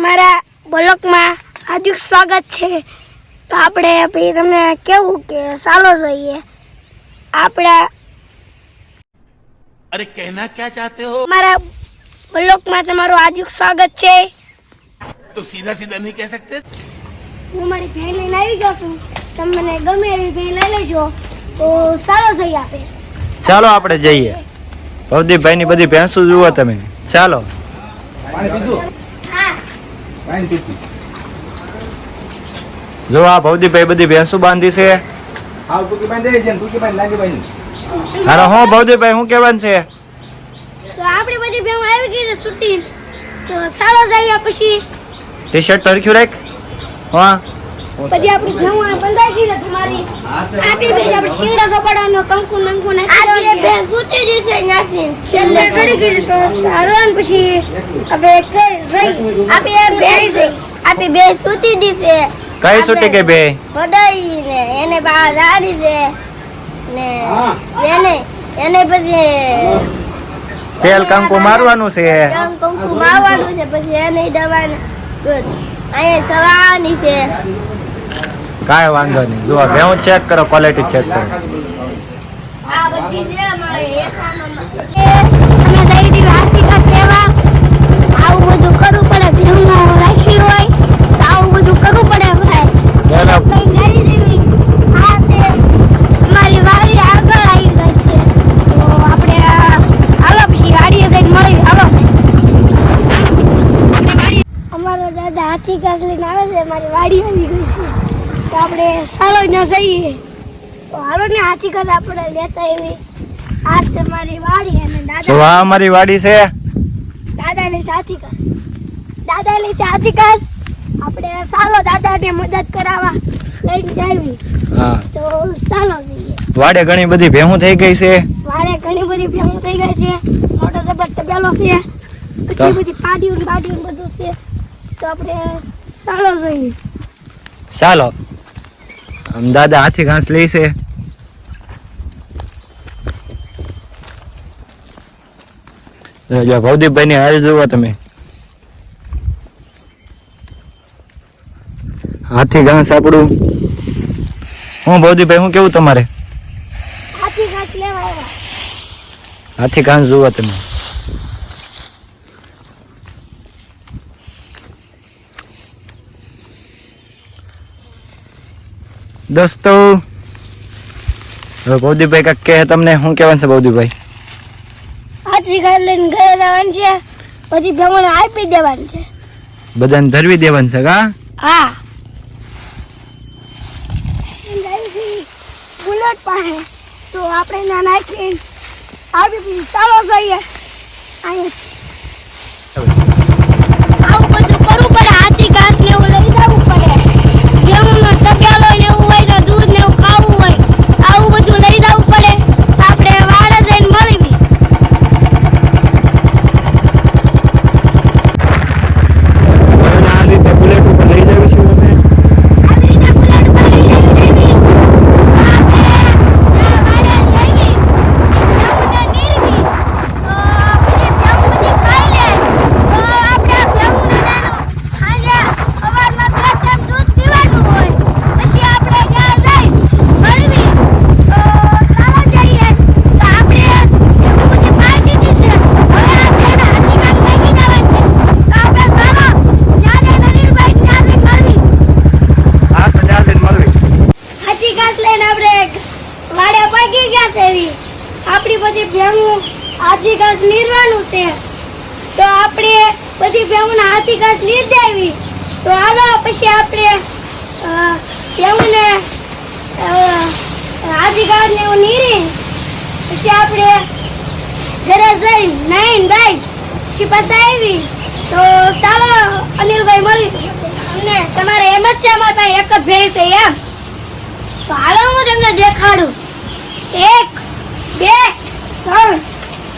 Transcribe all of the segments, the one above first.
અમારા બ્લોકમાં હાર્દિક સ્વાગત છે. તો આપણે પછી તમને કેવું કે ચાલો જઈએ. આપણા અરે કહેના ક્યાં ચાહતે હો? અમારા બ્લોકમાં તમારું હાર્દિક સ્વાગત છે. તો સીધા સીધા નહીં કહી શકતે? હું મારી ભેણ લઈને આવી ગયો છું. તમને ગમે એવી ભેણ લઈ લેજો. તો ચાલો જઈએ આપણે ચાલો આપણે જઈએ. ભવદીપભાઈની બધી ભેંસો જુઓ તમે. ચાલો. પાણી પીધું જો આ ભવદીપભાઈ બધી ભેંસું બાંધી છે? હા ટૂંકી બાંધી છે ટૂંકી બાંધી લાંબી બાંધી. હારો હું ભવદીપભાઈ શું કહેવાનું છે? તો આપણી બધી ભેણ આવી ગઈ છે છૂટી. તો સારો જઈએ પછી. ટી શર્ટ તરખ્યું રાખ. હા બધી આપણી ભેણ બંધાઈ ગઈ છે તમારી આપી બધી આપણે શીંગડા સપાડાનો કંકુ નંકુ નાખી આપી બે સૂતી દી છે ન્યાસી છેલ્લે. ચડી ગઈ તો સારો ને પછી હવે કઈ રહી. આપી એ બે છે આપી બે સૂતી દી છે. કઈ છૂટી કે બે બડાઈ ને એને બા દાડી છે. ને એને એને પછી તેલ કંકુ મારવાનું છે. કંકુ મારવાનું છે પછી એને દવા ગુડ અહીંયા સવાની છે. કાંઈ વાંધો નહીં. જુઓ હું ચેક કરો ક્વોલિટી ચેક કરો. અમારા દાદા હાથી ઘાસ લઈને આવે છે મારી વાડી આવી ગઈ છે. તો આપણે સારો ન જઈએ. તો હાલો ને હાથી કદ આપણે લેતા એવી આ તમારી વાડી અને દાદા વાહ અમારી વાડી છે. દાદા લે છે હાથી ઘાસ દાદા લે છે હાથી ઘાસ આપણે સાલો દાદાને મદદ કરાવવા લઈને જાવી. હા. તો ચાલો જઈએ. વાડે ઘણી બધી ભેહું થઈ ગઈ છે. વાડે ઘણી બધી ભેહું થઈ ગઈ છે. મોટો જબર તબેલો છે? કેટલી બધી પાડીઓ પાડીઓ બધું છે. તો આપણે ચાલો જોઈએ. ચાલો દાદા હાથી ઘાસ લે છે. ભવદીપભાઈ ની હાલ જુઓ તમે. હાથી ઘાસ આપણું. હું ભવદીપભાઈ હું કેવું તમારે? હાથી ઘાસ લેવા હાથી ઘાસ જુઓ તમે. દોસ્તો હવે બૌદ્ધિભાઈ કે તમને શું કહેવાનું છે બૌદ્ધિભાઈ? ઘાસ લઈને ઘરે જવાનું છે પછી ભેગોને આપી દેવાનું છે. બધાને ધરવી દેવાનું છે કા? હા. બુલેટ પાસે તો આપણે ના નાખી આવી ચાલો જઈએ. અહીંયા આવું બધું કરવું પડે હાથી ઘાસ ને એવું લઈ જવું પડે જેવું તપેલો ને એવું હોય તો દૂધ ને એવું ખાવું હોય આવું બધું લઈ જવું પડે આપણે વાડે જઈને મળવી આ રીતે બુલેટ ઉપર લઈ જાવી છે તમે આવી રીતે બુલેટ ઉપર લઈ જવી દેવી આપણે વાડે જઈએ ભેહુંને નીરવી તો પછી ભેહું બધી ખાઈ લે તો આપણે ભેહુંને નાનું સાંજે સવારમાં બે ટાઈમ દૂધ પીવાનું હોય પછી આપણે ત્યાં જઈ મળવી તો ચાલો જઈએ તો આપણે ભેહું બધી ખાઈ દીધી છે હવે આપણે એના હાથી કામ લઈ જવાનું છે તો આપણે ચાલો ત્યાં જઈને નીરભાઈ ત્યાં જઈને મળવી હા તો ત્યાં જઈને મળવી હાથી ઘાસ લઈને આપણે વાડે પાકી ગયા છે એવી આપણી બધી ભેહું હાથી ઘાસ નીરવાનું છે તો આપણે બધી ભેહુંને હાથી ઘાસ નીર દેવી તો હાલો, પછી આપણે ભેહુંને હાથી ઘાસ ને એવું નીરી. પછી આપણે ઘરે જઈ નાઈન ભાઈ પછી પાછા આવી. તો ચાલો અનિલભાઈ મળી અમને તમારે એમ જ છે, અમારા પાસે એક જ ભેંસ છે એમ. તો હાલો, હું તમને દેખાડું. એક, બે, ત્રણ,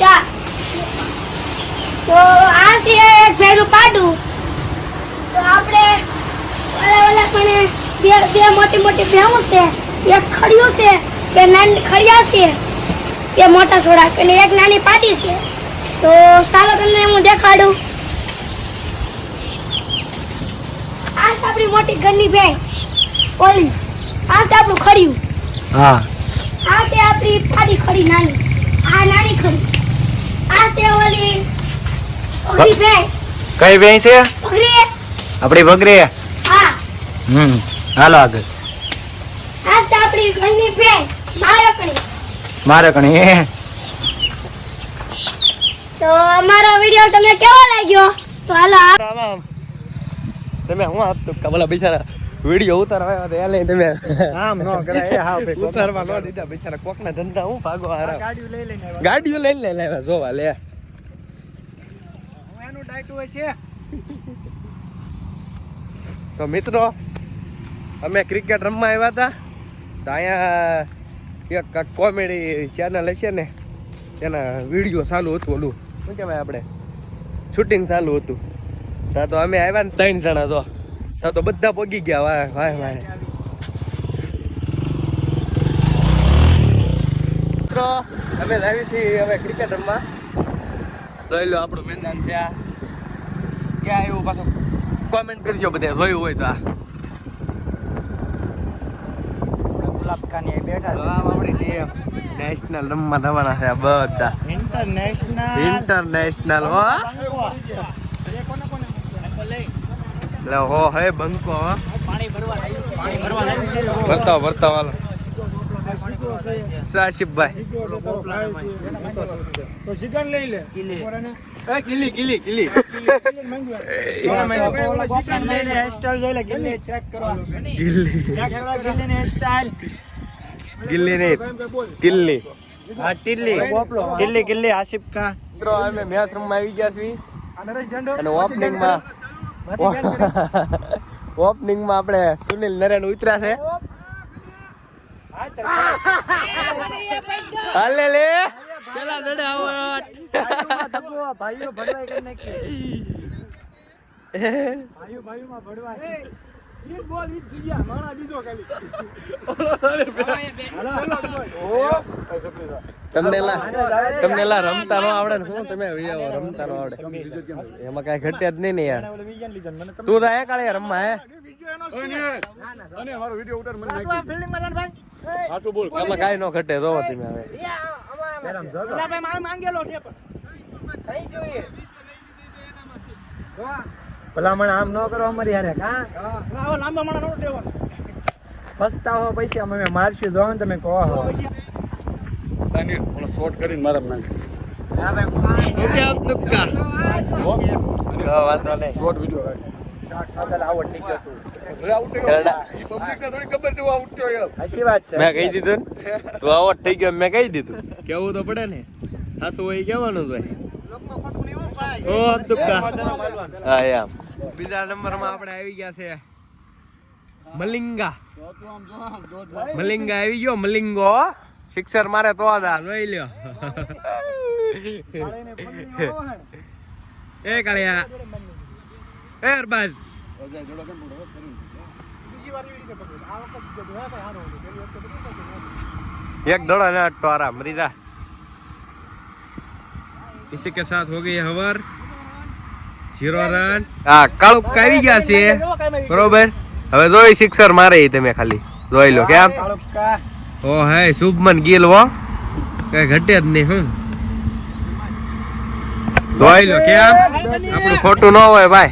ચાર. તો આ છે એક ભેરું પાડું. તો આપણે ઓલા ઓલા પણ બે બે મોટી મોટી ભેવું છે એક ખડિયું છે બે નાની ખડિયા છે બે મોટા સોડા અને એક નાની પાટી છે. તો ચાલો તમને હું દેખાડું. આ આપણી મોટી ઘરની બેન ઓલી. આ છે આપણું ખડ્યું. હા. આ છે આપણી પાડી ખડી નાની. આ નાની ખડી. આ છે ઓલી કઈ ભેંસ છે? આપડી બગરી હમ હાલો આગળ. આ છે આપણી ઘરની બેન બાળકણી. મારે કણી તો અમારો વિડિયો તમને કેવો લાગ્યો? તો હાલો તમે હું આપતો કબલા બિચારા વીડિયો ઉતારવા એ લઈ તમે. આમ નો કરાય હા ભાઈ ઉતારવા નો દીધા બિચારા કોકના ધંધા હું ભાગો હારા. ગાડીઓ લઈ લઈને ગાડીઓ લઈ લઈને જોવા લે. તો મિત્રો, અમે ક્રિકેટ રમવા આવ્યા હતા. તો અહીંયા એક કોમેડી ચેનલ હશે ને, એના વીડિયો ચાલુ હતું ઓલું. શું કહેવાય આપણે? શૂટિંગ ચાલુ હતું. તા તો અમે આવ્યા ને ત્રણ જણા તો. તા તો બધા પગી ગયા. વાય વાય વાય મિત્રો, અમે લાવી છીએ હવે ક્રિકેટ રમવા. લઈ લો આપણું મેદાન છે આ. ક્યાં આવ્યું પાછું કોમેન્ટ કરજો બધા જોયું હોય તો આ. ગુલાબ ખાની બેઠા આમ આપણી ટીમ. નેશનલ રમવા થવાના છે બધા. ઇન્ટરનેશનલ ઇન્ટરનેશનલ હો. લે હો હે બંકો પાણી ભરવા પાણી ભરવા આવ્યું છે. ભરતા ભરતા વાલો સાશિબભાઈ તો ચિકન લઈ લે. કિલી. કિલી કિલી ગિલ્લી. ગિલ્લી. નહીં કિલ્લી. કિલ્લી કિલ્લી આસિફ કા મિત્રો અમે મેચ રમવા આવી ગયા છીએ. અને ઓપનિંગમાં ઓપનિંગમાં આપણે સુનિલ નરેન ઉતર્યા છે. હાલે લે. પેલા દડે આવો ભાઈઓ ભરવાઈ કરી નાખી. ભાઈઓ ભાઈઓમાં ભરવા તમને લા તમને લા રમતા નો આવડે ને શું તમે આવી આવો રમતા નો આવડે? એમાં કઈ ઘટ્યા જ નહીં ને યાર. તું તો એ કાળે રમવા હે? અને મારો વિડિયો ઉતાર મને હાટુ બોલ. આમાં કાઈ નો ઘટે જોવો તમે હવે. ભલામણ આમ ન કરો અમારી હારે કા? પસ્તાવો પૈસા અમે મારશું જો ને તમે કહો હો. મને શોર્ટ કરીને મારા નાખ. આવો ને છે હું. છે મેં કહી દીધું તું આવો થઈ ગયો મેં કહી દીધું. કેવું તો પડે ને? હાસુ હોય ઓ હા યાર બીજા નંબરમાં આપણે આવી ગયા છે. મલિંગા. મલિંગા આવી ગયો મલિંગો. સિક્સર મારે તો દા લઈ લ્યો. એ કાળિયા. એ અરબાજ एक दौड़ा ना टोरा मरीदा इसी के साथ हो गई है हवर જીરો રન હા કાળું કાવી ગયા છે બરોબર હવે જોઈ સિક્સર મારે ઈ તમે ખાલી જોઈ લો કેમ ઓ હે શુભમન ગિલ હો કઈ ઘટે જ નહીં હું જોઈ લો કેમ આપણું ખોટું ન હોય ભાઈ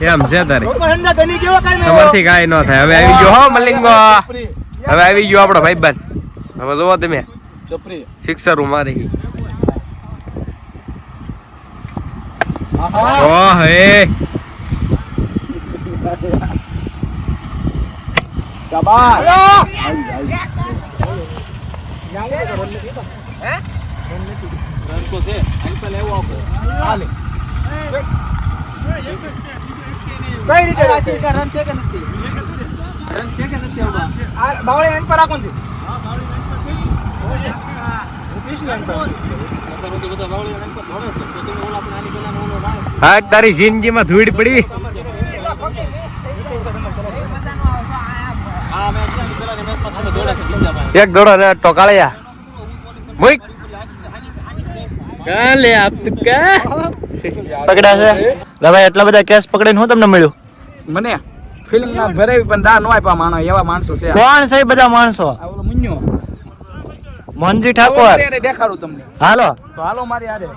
એમ છે તારે? તમારથી કાંઈ ન થાય. હવે આવી ગયો હો મલિંગો. હવે આવી ગયો આપણો બન હવે જોવો તમે. ચપરી સિક્સર મારી. ઓહ હે. કઈ રીતે વાંચી કે રન છે કે નથી? રન છે કે નથી આમાં? આ બાવળી અંક પર રાખું છું. હા તારી જિંદગીમાં ધૂળ પડી. એક દોડો ને ટોકાળ્યા. મુઈક. કાલે આપ તો કા પકડ્યા છે? ભાઈ એટલા બધા કેસ પકડીને હું તમને મળ્યું? મને ફિલ્મ ના ભરાવી પણ દા નો આપ્યા માણસ એવા માણસો છે કોણ છે બધા માણસો? આ ઓલો મુન્યો. મનજી ઠાકોર. દેખાડું તમને. હાલો. તો હાલો મારી આરે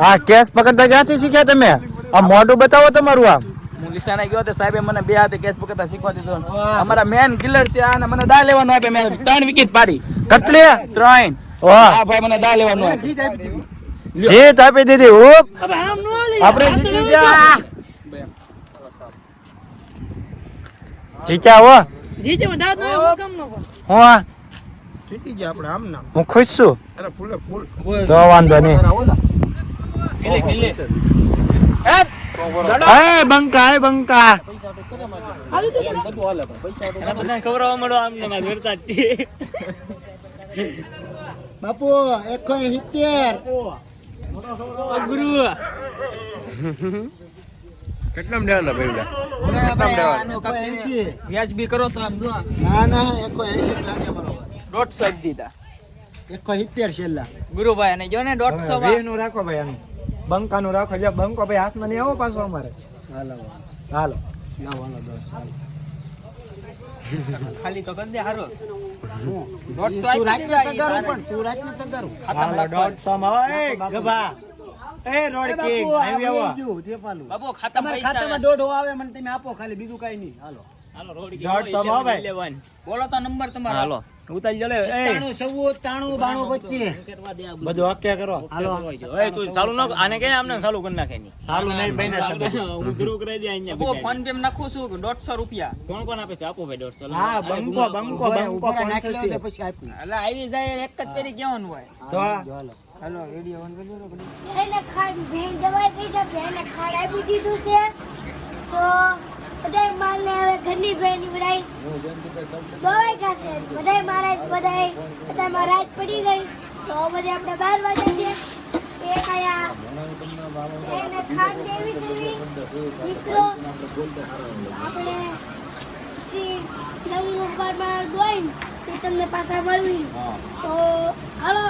હા કેસ પકડતા ક્યાંથી શીખ્યા તમે? આ મોઢું બતાવો તમારું આમ. હું લીસાને ગયો તો સાહેબે મને બે હાથે કેસ પકડતા શીખવા દીધો. અમારા મેન કિલર છે આ ને મને દા લેવાનું આપે મેં ત્રણ વિકેટ પાડી. કેટલી? ત્રણ. વાહ. આ ભાઈ મને દા લેવાનું જીત આપી દીધી ઉપ આપણે જીતી ગયા. જીત્યા હો. હું આ? જીતી ગયા આપણે આમ ના. હું ખુશ છું. અરે ફૂલે ફૂલ. તો વાંધો નહીં. એ બંકા એ બંકા. બાપુ એકસો સિત્તેર કેટલામ દેવાના ભાઈ વ્યાજબી કરો તો આમ જો. ના ના એકસો એસી દોઢસો જ દીધા. એકસો સિત્તેર છેલ્લા. ગુરુભાઈ અને જો ને દોઢસો નું રાખો ભાઈ આનું. બંકા નું રાખો. જો બંકો ભાઈ હાથમાં નહીં આવો પાછો અમારે. હાલો હાલો. લાવો હાલો દોઢસો. હાલો ખાલી તો કરી દે હારો તગારું પણ તું રાખને તગારું. હાલો દોઢસો માં આવો, એ ગભા. એ રોડ કિંગ આવી આવો. તે પાલું બાપુ ખાતા તમારા પૈસા ખાતામાં દોઢો આવે મને તમે આપો ખાલી બીજું કઈ નહીં. હાલો. દોઢસો માં આવો ભાઈ બોલો તો નંબર તમારો. હાલો. ઉતારી જલે તાણું સવું તાણું બાણું પચીસ. બધું આક્યા કરો? હાલો તું ચાલુ ન આને કે આમને ચાલુ કરી નાખે ની રહી નહીં ભાઈ ઓ ફોન પે નાખું છું દોઢસો રૂપિયા. કોણ કોણ આપે છે? આપો ભાઈ 150 હા બંકો બંકો બંકો ઊભા રહો, પાંચસો નાખી લો છે. ને પછી આપું. એટલે આવી જાય એક જ ફેરી કેવાનું હોય. તો હાલો. વીડિયો ઓન કરજો ને એને ખાડ ભેણ દવાઈ કઈ છે ભેણને ખાડ આપી દીધું છે. તો બધાય માલને હવે ઘરની ભેણ બધાય દવાઈ ખાશે બધાય મહારાજ બધાય. બધા મહારાજ પડી ગઈ. તો બધે આપણે બાર વાગે છે એક આયા એને ખાંડ દેવી આપણે સી નવું બારમાં દોઈને એ તમને પાછા મળવી. તો હાલો